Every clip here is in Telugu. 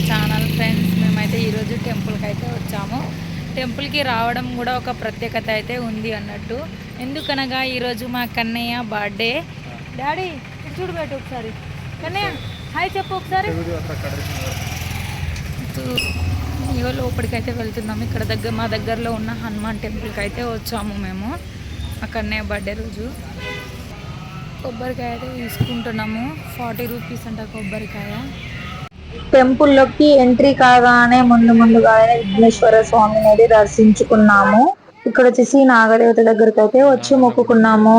అవర్ ఛానల్ ఫ్రెండ్స్ మేమైతే ఈరోజు టెంపుల్కి అయితే వచ్చాము. టెంపుల్కి రావడం కూడా ఒక ప్రత్యేకత అయితే ఉంది అన్నట్టు. ఎందుకనగా ఈరోజు మా కన్నయ్య బర్త్డే డాడీ చూడు బయట ఒకసారి. కన్నయ్య హాయ్ చెప్పు ఒకసారి. తు- ఇగో లోపలికి అయితే వెళ్తున్నాము. ఇక్కడ దగ్గర మా దగ్గరలో ఉన్న హనుమాన్ టెంపుల్కి అయితే వచ్చాము మేము. మా కన్నయ్య బర్త్డే రోజు. కొబ్బరికాయ అయితే తీసుకుంటున్నాము. ఫార్టీ రూపీస్ అంట కొబ్బరికాయ. టెంపుల్లోకి ఎంట్రీ కాగానే ముందు ముందుగానే విఘ్నేశ్వర స్వామిని అయితే దర్శించుకున్నాము. ఇక్కడ వచ్చేసి నాగదేవత దగ్గరికి అయితే వచ్చి మొక్కుకున్నాము.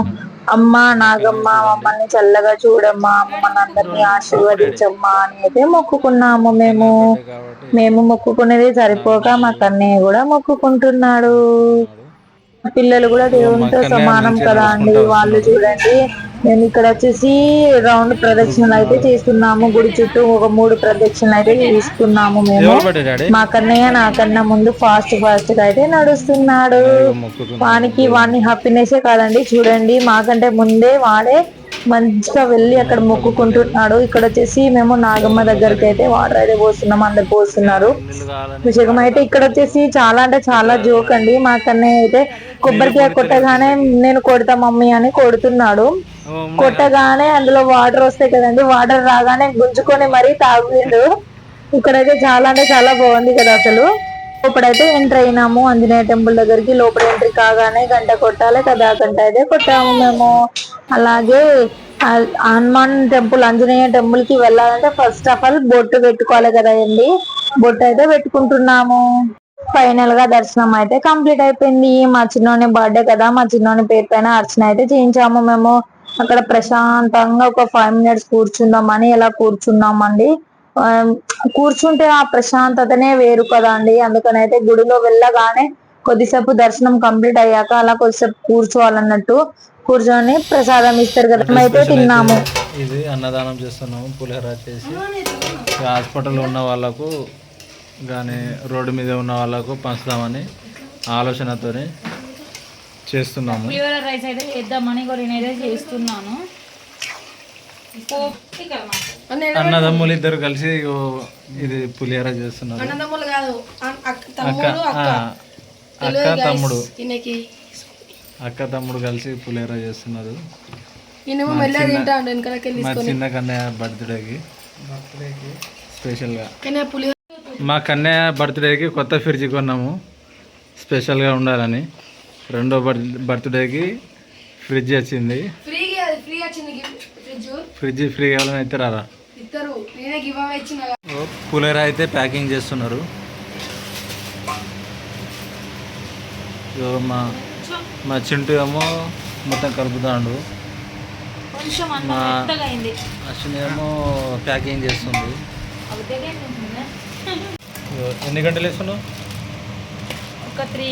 అమ్మ నాగమ్మ మమ్మల్ని చల్లగా చూడమ్మా మమ్మల్ని అందరినీ ఆశీర్వదించమ్మా అని అయితే మొక్కుకున్నాము మేము. మేము మొక్కుకునేది సరిపోక మా కన్నయ్య కూడా మొక్కుకుంటున్నాడు. పిల్లలు కూడా దేవునితో సమానం కదా అండి వాళ్ళు చూడండి. మేము ఇక్కడ వచ్చేసి రౌండ్ ప్రదక్షిణలు అయితే చేస్తున్నాము. గుడి చుట్టూ ఒక మూడు ప్రదక్షిణలు అయితే తీసుకున్నాము మేము. మా కన్నయ్య నాకన్నా ముందు ఫాస్ట్ ఫాస్ట్గా అయితే నడుస్తున్నాడు. వానికి వాని హ్యాపీనెస్ కాదండి. చూడండి మాకంటే ముందే వాడే మంచిగా వెళ్ళి అక్కడ మొక్కుకుంటున్నాడు. ఇక్కడ వచ్చేసి మేము నాగమ్మ దగ్గరికి అయితే వాటర్ అయితే పోస్తున్నాం. అందరు పోస్తున్నారు. విషయం అయితే ఇక్కడ వచ్చేసి చాలా అంటే చాలా జోక్ అండి. మా కన్నయ్య అయితే కొబ్బరికాయ కొట్టగానే నేను కొడతా మమ్మీ అని కొడుతున్నాడు. కొట్టగానే అందులో వాటర్ వస్తాయి కదండి వాటర్ రాగానే గుంజుకొని మరీ తాగుతుండు ఇక్కడైతే చాలా అంటే చాలా బాగుంది కదా అసలు. ఇప్పుడైతే ఎంటర్ అయినాము ఆంజనేయ టెంపుల్ దగ్గరికి. లోపల ఎంట్రీ కాగానే గంట కొట్టాలి కదా గంట అయితే కొట్టాము మేము. అలాగే హనుమాన్ టెంపుల్ ఆంజనేయ టెంపుల్కి వెళ్ళాలంటే ఫస్ట్ ఆఫ్ ఆల్ బొట్టు పెట్టుకోవాలి కదా అండి. బొట్టు అయితే పెట్టుకుంటున్నాము. ఫైనల్గా దర్శనం అయితే కంప్లీట్ అయిపోయింది. మా చిన్నోని బర్త్డే కదా మా చిన్నోని పేరు పైన అర్చన అయితే చేయించాము మేము. అక్కడ ప్రశాంతంగా ఒక ఫైవ్ మినిట్స్ కూర్చుందామని ఇలా కూర్చున్నామండి. కూర్చుంటే ఆ ప్రశాంతతనే వేరు కదా అండి. అందుకని అయితే గుడిలో వెళ్ళగానే కొద్దిసేపు దర్శనం కంప్లీట్ అయ్యాక అలా కొద్దిసేపు కూర్చోవాలన్నట్టు కూర్చొని ప్రసాదం ఇస్తారు కదా మేమైతే తిన్నాము. ఇది అన్నదానం చేస్తున్నాము పులిహోర చేసి. హాస్పిటల్లో ఉన్న వాళ్ళకు కానీ రోడ్డు మీద ఉన్న వాళ్ళకు పంచుదామని ఆలోచనతోనే చేస్తున్నాము. పులిహోర రైస్ అయితే చేద్దామని కూడా నేనైతే చేస్తున్నాను. అన్నదమ్ములు ఇద్దరు కలిసి ఇది పులిహోర చేస్తున్నారు. అన్నదమ్ములు కాదు అక్క అక్క తమ్ముడు అక్క. తమ్ముడు. ఈయనకి అక్క తమ్ముడు కలిసి పులిహోర చేస్తున్నారు. ఈయనేమో మెల్లగా తింటాడు వెనకాలకి వెళ్ళి మా చిన్న కన్నయ్య బర్త్డేకి. స్పెషల్గా. మా కన్నయ్య బర్త్డేకి కొత్త ఫ్రిడ్జ్ కొన్నాము. స్పెషల్గా ఉండాలని. రెండో బర్త్ బర్త్డేకి ఫ్రిడ్జ్ వచ్చింది. ఫ్రిడ్జ్. ఫ్రీ కావాలని అయితే రారా? కూలర్ అయితే ప్యాకింగ్ చేస్తున్నారు. ఇగో మా మా చింటూ ఏమో మొత్తం కలుపుతాడు. అయింది అశ్విని ఏమో ప్యాకింగ్ చేస్తుంది. ఎన్ని గంటలు వేస్తున్నావు? ఒక త్రీ?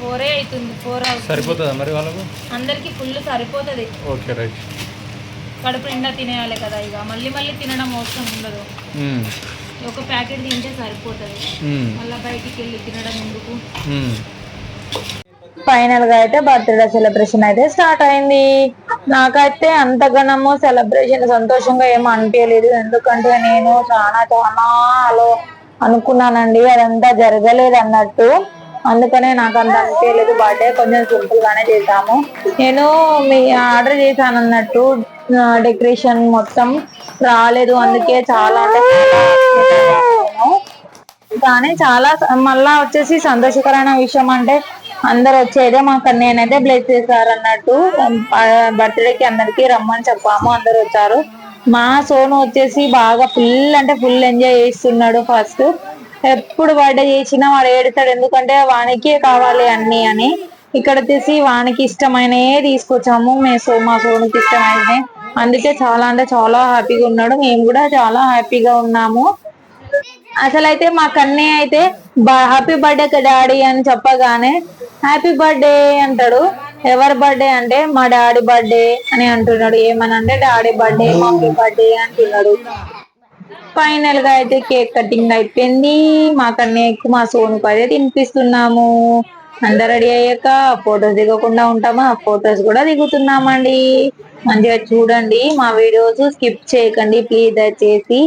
ఫోరే అవుతుంది ఫోర్ సరిపోతుందా మరి వాళ్ళకు? అందరికి ఫుల్ సరిపోతుంది. Okay right. కడుపు నిండా తినేయాలి కదా ఇక. మళ్ళీ మళ్ళీ తినడం అవసరం ఉండదు. మ్మ్. ఒక ప్యాకెట్ తింటే సరిపోతుంది. మ్మ్. మళ్ళీ బయటికి వెళ్ళి తినడం ఎందుకు. ఫైనల్గా అయితే బర్త్డే సెలబ్రేషన్ అయితే స్టార్ట్ అయింది. నాకైతే అంతగానము సెలబ్రేషన్ సంతోషంగా ఏం అనిపించలేదు ఎందుకంటే నేను చాలా చాలా అలో అనుకున్నానండి. అదంతా జరగలేదు అన్నట్టు. అందుకనే నాకు అంత అనిపించలేదు. బర్త్డే కొంచెం సింపుల్ గానే చేశాము. నేను మీ ఆర్డర్ చేశాను అన్నట్టు డెకరేషన్ మొత్తం రాలేదు. అందుకే చాలా అంటే చాలా కానీ చాలా మళ్ళా వచ్చేసి సంతోషకరమైన విషయం అంటే అందరు వచ్చేదే మా నేనైతే బ్లెస్ చేశారు అన్నట్టు బర్త్డేకి అందరికి రమ్మని చెప్పాము. అందరు వచ్చారు. మా సోను వచ్చేసి బాగా ఫుల్ అంటే ఫుల్ ఎంజాయ్ చేస్తున్నాడు ఫస్ట్ ఎప్పుడు బర్త్డే చేసినా వాడు ఏడుతాడు. ఎందుకంటే వానికే కావాలి అన్ని అని. ఇక్కడ తీసి వానికి ఇష్టమైనవే తీసుకొచ్చాము. మేము సో మా సోనికి ఇష్టమైనవి అందుకే చాలా అంటే చాలా హ్యాపీగా ఉన్నాడు. మేము కూడా చాలా హ్యాపీగా ఉన్నాము. అసలు అయితే మా కన్నయ్య అయితే హ్యాపీ బర్త్డే డాడీ అని చెప్పగానే హ్యాపీ బర్త్డే అంటాడు. ఎవరి బర్త్డే అంటే మా డాడీ బర్త్డే అని అంటున్నాడు. ఏమని అంటే డాడీ బర్త్డే మమ్మీ బర్త్డే అంటున్నాడు. ఫైనల్గా అయితే కేక్ కటింగ్ అయిపోయింది. మా మా సోనుకు అదే తినిపిస్తున్నాము. అందరు రెడీ అయ్యాక ఫొటోస్ దిగకుండా ఉంటామా? ఫొటోస్ కూడా దిగుతున్నామండి. మంచిగా చూడండి మా వీడియోస్ స్కిప్ చేయకండి. ప్లీజ్ దయచేసి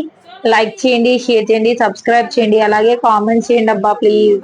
లైక్ చేయండి షేర్ చేయండి సబ్స్క్రైబ్ చేయండి. అలాగే కామెంట్ చేయండి అబ్బా ప్లీజ్.